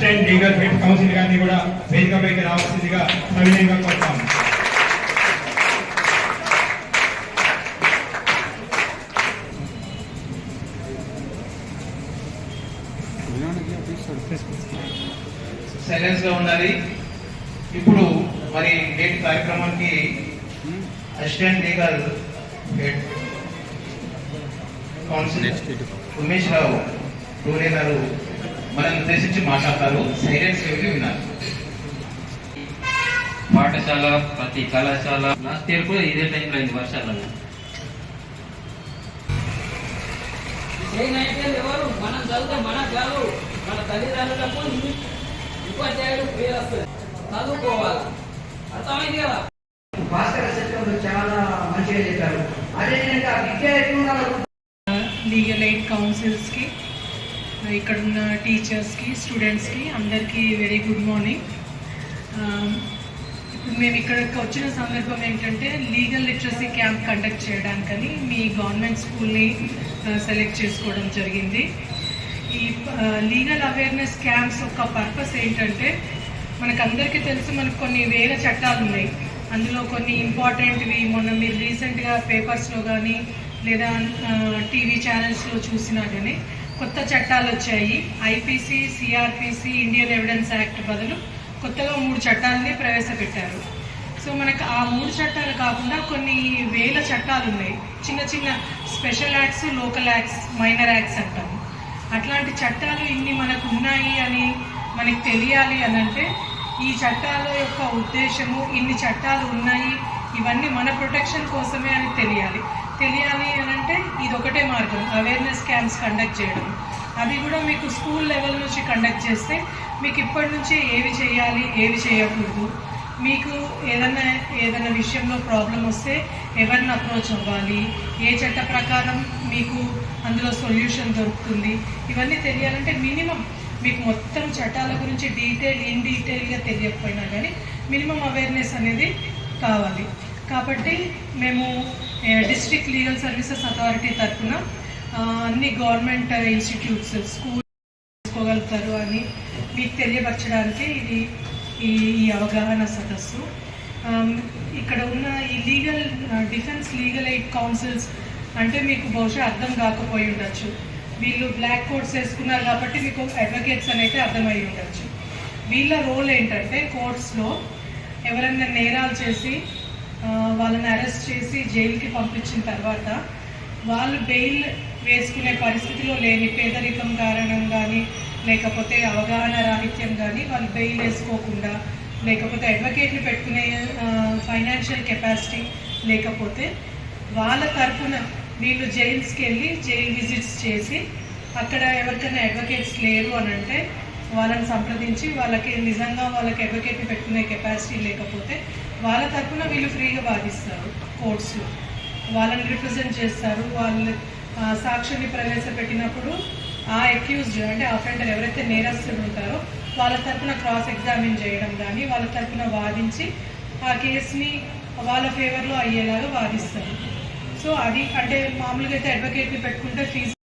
Assistant legal head council గారిని కూడా వేదికపైకి రావాల్సిందిగా సవినయంగా కోరుతాం సైలెన్స్గా ఉండాలి. ఇప్పుడు మరి నేటి కార్యక్రమానికి assistant legal head counsel Umesh Rao టూరే గారు మనల్ని ఉద్దేశించి మాట్లాడతారు. సైలెన్స్ వెళ్ళి విన్నారు పాఠశాల ప్రతి కళాశాల లాస్ట్ ఇయర్ కూడా ఇదే టైంలో అయింది వర్షాలలో ఎవరు? మనం చదివితే మన కాదు. మన తల్లిదండ్రులకు వస్తుంది. చదువుకోవాలి. అర్థమైంది కదా? భాస్కర చట్టంలో చాలా మంచిగా చెప్పారు. అదేవిధంగా విద్య ఎయిడ్ కౌన్సిల్స్కి ఇక్కడ ఉన్న టీచర్స్కి స్టూడెంట్స్కి అందరికీ వెరీ గుడ్ మార్నింగ్ ఇప్పుడు మేము ఇక్కడికి వచ్చిన సందర్భం ఏంటంటే లీగల్ లిటరసీ క్యాంప్ కండక్ట్ చేయడానికని మీ గవర్నమెంట్ స్కూల్ని సెలెక్ట్ చేసుకోవడం జరిగింది. ఈ లీగల్ అవేర్నెస్ క్యాంప్స్ యొక్క పర్పస్ ఏంటంటే మనకందరికీ తెలుసు మనకు కొన్ని వేల చట్టాలు ఉన్నాయి. అందులో కొన్ని ఇంపార్టెంట్వి మొన్న మీరు రీసెంట్గా పేపర్స్లో కానీ లేదా uh, టీవీ ఛానల్స్లో చూసినా కానీ కొత్త చట్టాలు వచ్చాయి. IPC CrPC Indian evidence act బదులు కొత్తగా మూడు చట్టాలని ప్రవేశపెట్టారు. సో మనకు ఆ మూడు చట్టాలు కాకుండా కొన్ని వేల చట్టాలు ఉన్నాయి. చిన్న చిన్న special acts local acts minor acts అంటాము. అట్లాంటి చట్టాలు ఇన్ని మనకు ఉన్నాయి అని మనకి తెలియాలి అని అంటే ఈ చట్టాల యొక్క ఉద్దేశము ఇన్ని చట్టాలు ఉన్నాయి ఇవన్నీ మన ప్రొటెక్షన్ కోసమే అని తెలియాలి. తెలియాలి అని అంటే ఇది ఒకటే మార్గం అవేర్నెస్ క్యాంప్స్ కండక్ట్ చేయడం. అది కూడా మీకు స్కూల్ లెవెల్ నుంచి కండక్ట్ చేస్తే మీకు ఇప్పటి నుంచి ఏవి చేయాలి ఏవి చేయకూడదు. మీకు ఏదైనా ఏదైనా విషయంలో ప్రాబ్లం వస్తే ఎవరిని అప్రోచ్ అవ్వాలి ఏ చట్ట ప్రకారం మీకు అందులో సొల్యూషన్ దొరుకుతుంది ఇవన్నీ తెలియాలంటే మినిమం మీకు మొత్తం చట్టాల గురించి డీటెయిల్ ఇన్ డీటెయిల్గా తెలియకపోయినా కానీ మినిమం అవేర్నెస్ అనేది కావాలి. కాబట్టి మేము డిస్ట్రిక్ట్ లీగల్ సర్వీసెస్ అథారిటీ తరఫున అన్ని గవర్నమెంట్ ఇన్స్టిట్యూట్స్ స్కూల్ చేసుకోగలుగుతారు అని మీకు తెలియపరచడానికి ఇది ఈ ఈ అవగాహన సదస్సు. ఇక్కడ ఉన్న ఈ legal defence legal aid counsels అంటే మీకు బహుశా అర్థం కాకపోయి ఉండొచ్చు. వీళ్ళు బ్లాక్ కోడ్స్ వేసుకున్నారు కాబట్టి మీకు అడ్వకేట్స్ అని అయితే అర్థమై ఉండొచ్చు. వీళ్ళ రోల్ ఏంటంటే కోర్ట్స్లో ఎవరైనా నేరాలు చేసి వాళ్ళని అరెస్ట్ చేసి జైలుకి పంపించిన తర్వాత వాళ్ళు బెయిల్ వేసుకునే పరిస్థితిలో లేని పేదరికం కారణం కానీ లేకపోతే అవగాహన రాహిత్యం కానీ వాళ్ళు బెయిల్ వేసుకోకుండా లేకపోతే అడ్వకేట్ని పెట్టుకునే ఫైనాన్షియల్ కెపాసిటీ లేకపోతే వాళ్ళ తరఫున వీళ్ళు జైల్స్కి వెళ్ళి జైల్ విజిట్స్ చేసి అక్కడ ఎవరికైనా అడ్వకేట్స్ లేరు అని అంటే వాళ్ళని సంప్రదించి వాళ్ళకి నిజంగా వాళ్ళకి అడ్వకేట్ని పెట్టుకునే కెపాసిటీ లేకపోతే వాళ్ళ తరఫున వీళ్ళు ఫ్రీగా వాదిస్తారు కోర్ట్స్లో. వాళ్ళని రిప్రజెంట్ చేస్తారు. వాళ్ళు సాక్షిని ప్రవేశపెట్టినప్పుడు ఆ అక్యూజ్డ్ అంటే అఫెండర్ ఎవరైతే నేరస్తులు ఉంటారో వాళ్ళ తరఫున క్రాస్ ఎగ్జామిన్ చేయడం కానీ వాళ్ళ తరఫున వాదించి ఆ కేసుని వాళ్ళ ఫేవర్లో అయ్యేలాగా వాదిస్తారు. సో అది అంటే మామూలుగా అయితే అడ్వకేట్ని పెట్టుకుంటే ఫీజు